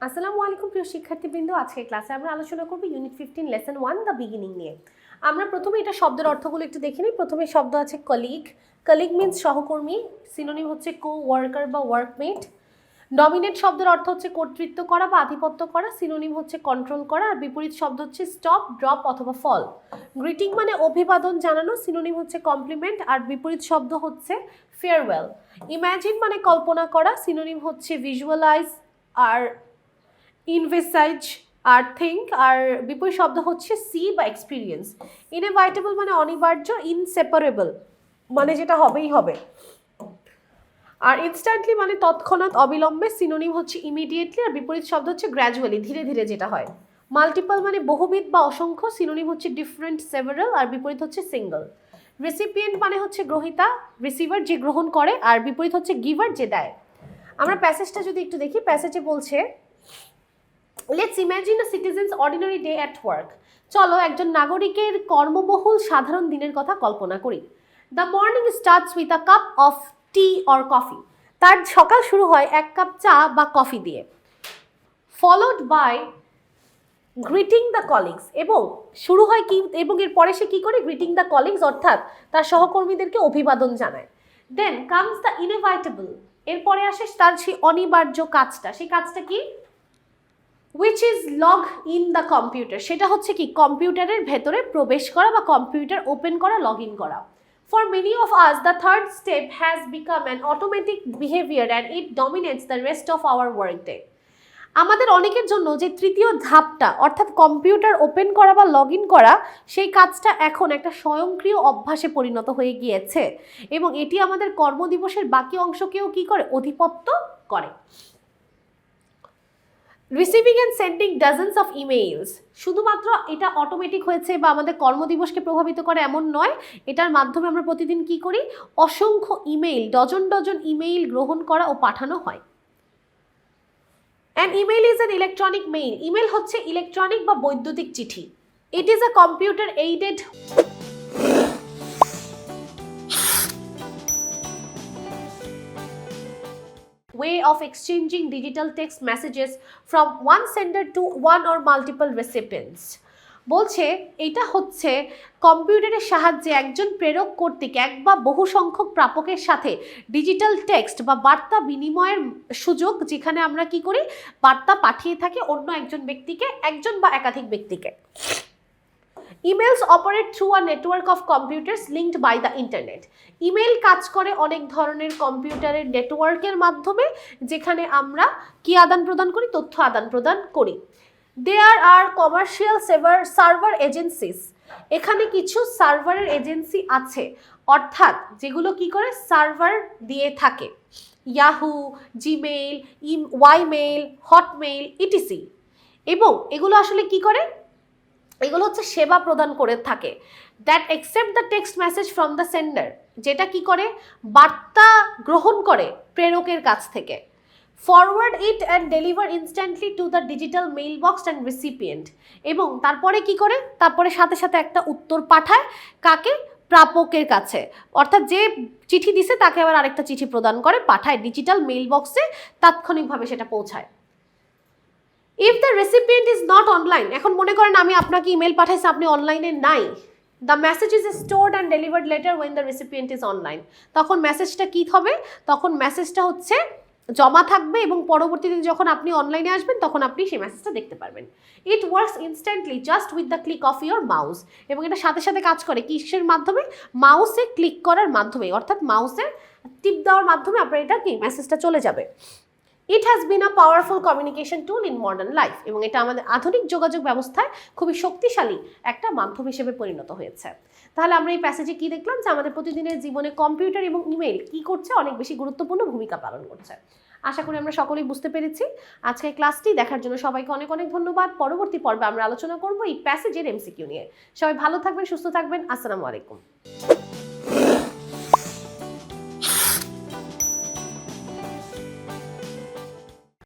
আসসালামু আলাইকুম প্রিয় শিক্ষার্থীবৃন্দ। আজকে ক্লাসে আমরা আলোচনা করব unit fifteen lesson one the beginning নিয়ে। আমরা প্রথমে এটা শব্দের অর্থগুলো একটু দেখে নিই। প্রথমে শব্দ আছে কলিগ কলিগ মিন্স সহকর্মী। সিনোনিম হচ্ছে কো ওয়ার্কার বা ওয়ার্কমেট ডমিনেট শব্দের অর্থ হচ্ছে কর্তৃত্ব করা বা আধিপত্য করা। সিনোনিম হচ্ছে কন্ট্রোল করা। আর বিপরীত শব্দ হচ্ছে স্টপ ড্রপ অথবা ফল গ্রিটিং মানে অভিবাদন জানানো। সিনোনিম হচ্ছে কমপ্লিমেন্ট আর বিপরীত শব্দ হচ্ছে ফেয়ারওয়েল ইমাজিন মানে কল্পনা করা। সিনোনিম হচ্ছে ভিজুয়ালাইজ আর ইনভেসাইজ আর থিঙ্ক আর বিপরীত শব্দ হচ্ছে সি বা এক্সপিরিয়েন্স ইনএভাইটেবল মানে অনিবার্য ইনসেপারেবল মানে যেটা হবেই হবে। আর ইনস্ট্যান্টলি মানে তৎক্ষণাৎ অবিলম্বে সিনোনিম হচ্ছে ইমিডিয়েটলি আর বিপরীত শব্দ হচ্ছে গ্র্যাজুয়ালি ধীরে ধীরে যেটা হয়। মাল্টিপল মানে বহুবিধ বা অসংখ্য সিনোনিম হচ্ছে ডিফারেন্ট সেভারাল আর বিপরীত হচ্ছে সিঙ্গল রেসিপিয়েন্ট মানে হচ্ছে গ্রহিতা রিসিভার যে গ্রহণ করে আর বিপরীত হচ্ছে গিভার যে দেয়। আমরা প্যাসেজটা যদি একটু দেখি প্যাসেজে বলছে let's imagine a citizen's ordinary day at work চলো, একজন নাগরিকের কর্মবহুল সাধারণ দিনের কথা কল্পনা করি। The morning starts with a cup of tea or coffee তার সকাল শুরু হয় এক কাপ চা বা কফি দিয়ে। Followed by greeting the colleagues এবং শুরু হয় কি এবং এর পরে সে কি করে? গ্রিটিং দ্য কলিগস অর্থাৎ তার সহকর্মীদেরকে অভিবাদন জানায়। দেন কামস দ্য ইনএভাইটেবল এরপরে আসে তার সেই অনিবার্য কাজটা। সেই কাজটা কি? Which is log in the computer সেটা হচ্ছে কি, কম্পিউটারের ভেতরে প্রবেশ করা বা কম্পিউটার ওপেন করা লগ ইন করা। For many of us the third step has become an automatic behaviour and it dominates the rest of our work day আমাদের অনেকের জন্য যে তৃতীয় ধাপটা, অর্থাৎ কম্পিউটার ওপেন করা বা লগ ইন করা, সেই কাজটা এখন একটা স্বয়ংক্রিয় অভ্যাসে পরিণত হয়ে গিয়েছে। এবং এটি আমাদের কর্মদিবসের বাকি অংশকেও কি করে? অধিপত্য করে। Receiving and sending dozens of emails শুধুমাত্র এটা অটোমেটিক হয়েছে বা আমাদের কর্মদিবসকে প্রভাবিত করে এমন নয়, এটার মাধ্যমে আমরা প্রতিদিন কি করি? অসংখ্য ইমেইল ডজন ডজন ইমেইল গ্রহণ করা ও পাঠানো হয়। An email is an electronic mail email হচ্ছে ইলেকট্রনিক বা বৈদ্যুতিক চিঠি। It is a computer aided way of exchanging digital text messages from one sender to one or multiple recipients বলছে, এটা হচ্ছে কম্পিউটারের সাহায্যে একজন প্রেরক কর্তৃক এক বা বহু সংখ্যক প্রাপকের সাথে ডিজিটাল টেক্সট বা বার্তা বিনিময়ের সুযোগ, যেখানে আমরা কি করি? বার্তা পাঠিয়ে থাকি অন্য একজন ব্যক্তিকে, একজন বা একাধিক ব্যক্তিকে। Emails operate through a network of computers linked by the internet email কাজ করে অনেক ধরনের কম্পিউটারের নেটওয়ার্কের মাধ্যমে, যেখানে আমরা কি আদান প্রদান করি? তথ্য আদান প্রদান করি। There are commercial saver server agencies এখানে কিছু সার্ভারের এজেন্সি আছে। অর্থাৎ যেগুলো কি করে? সার্ভার দিয়ে থাকে। ইয়াহু জিমেইল ইম ওয়াইমেইল হটমেইল ইটিসি এবং এগুলো আসলে কি করে? এগুলো হচ্ছে সেবা প্রদান করে থাকে। That accept the text message from the sender যেটা কি করে? বার্তা গ্রহণ করে প্রেরকের কাছ থেকে। Forward it and deliver instantly to the digital mail box and recipient এবং তারপরে কি করে? তারপরে সাথে সাথে একটা উত্তর পাঠায় কাকে? প্রাপকের কাছে। অর্থাৎ যে চিঠি দিছে, তাকে আবার আরেকটা চিঠি প্রদান করে, পাঠায় ডিজিটাল মেইল বক্সে তাৎক্ষণিকভাবে সেটা পৌঁছায়। If the recipient is not online এখন মনে করেন আমি আপনাকে ইমেল পাঠাইছি, আপনি অনলাইনে নাই the message is stored and delivered later when the recipient is online তখন মেসেজটা কী হবে? তখন মেসেজটা হচ্ছে জমা থাকবে এবং পরবর্তীতে যখন আপনি অনলাইনে আসবেন, তখন আপনি সেই মেসেজটা দেখতে পারবেন। It works instantly just with the click of your mouse এবং এটা সাথে সাথে কাজ করে কিসের মাধ্যমে? মাউসে ক্লিক করার মাধ্যমে, অর্থাৎ মাউসে টিপ দেওয়ার মাধ্যমে আপনার এটা কি মেসেজটা চলে যাবে। It has been a powerful communication tool in modern life এবং এটা আমাদের আধুনিক যোগাযোগ ব্যবস্থায় খুবই শক্তিশালী একটা মাধ্যম হিসেবে পরিণত হয়েছে। তাহলে আমরা এই প্যাসেজে কি দেখলাম? যে আমাদের প্রতিদিনের জীবনে কম্পিউটার এবং ইমেল কি করছে? অনেক বেশি গুরুত্বপূর্ণ ভূমিকা পালন করছে। আশা করি আমরা সকলেই বুঝতে পেরেছি। আজকের ক্লাসটি দেখার জন্য সবাইকে অনেক অনেক ধন্যবাদ। পরবর্তী পর্বে আমরা আলোচনা করব এই প্যাসেজের এমসিকিউ নিয়ে। সবাই ভালো থাকবেন, সুস্থ থাকবেন। আসসালামু আলাইকুম।